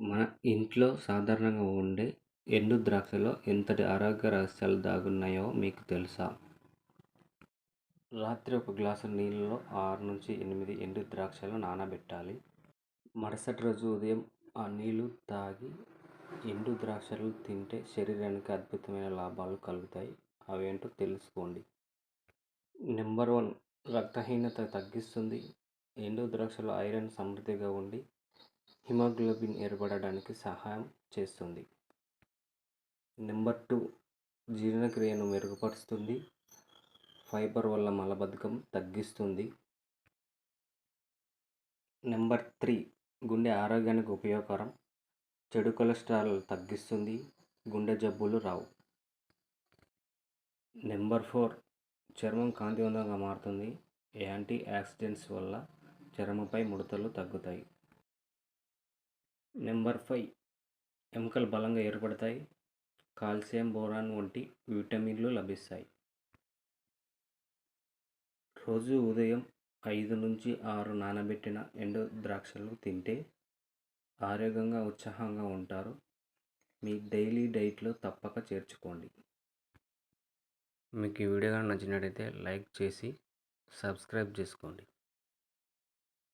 మన ఇంట్లో సాధారణంగా ఉండే ఎండు ద్రాక్షలో ఎంతటి ఆరోగ్య రహస్యాలు దాగున్నాయో మీకు తెలుసా? రాత్రి ఒక గ్లాసు నీళ్ళలో ఆరు నుంచి ఎనిమిది ఎండు ద్రాక్షలు నానబెట్టాలి. మరుసటి రోజు ఉదయం ఆ నీళ్ళు తాగి ఎండు ద్రాక్షలు తింటే శరీరానికి అద్భుతమైన లాభాలు కలుగుతాయి. అవేంటో తెలుసుకోండి. నెంబర్ వన్ రక్తహీనత తగ్గిస్తుంది. ఎండు ద్రాక్షలో ఐరన్ సమృద్ధిగా ఉండి హిమోగ్లోబిన్ ఏర్పడడానికి సహాయం చేస్తుంది. నెంబర్ టూ జీర్ణక్రియను మెరుగుపరుస్తుంది. ఫైబర్ వల్ల మలబద్ధకం తగ్గిస్తుంది. నెంబర్ త్రీ గుండె ఆరోగ్యానికి ఉపయోగకరం. చెడు కొలెస్ట్రాల్ తగ్గిస్తుంది. గుండె జబ్బులు రావు. నెంబర్ ఫోర్ చర్మం కాంతివంతంగా మారుతుంది. యాంటీ ఆక్సిడెంట్స్ వల్ల చర్మంపై ముడతలు తగ్గుతాయి. నెంబర్ ఫైవ్ ఎముకలు బలంగా ఏర్పడతాయి. కాల్షియం బోరాన్ వంటి విటమిన్లు లభిస్తాయి. రోజు ఉదయం ఐదు నుంచి ఆరు నానబెట్టిన ఎండు ద్రాక్షలు తింటే ఆరోగ్యంగా ఉత్సాహంగా ఉంటారు. మీ డైలీ డైట్లో తప్పక చేర్చుకోండి. మీకు ఈ వీడియో కానీ నచ్చినట్టయితే లైక్ చేసి సబ్స్క్రైబ్ చేసుకోండి.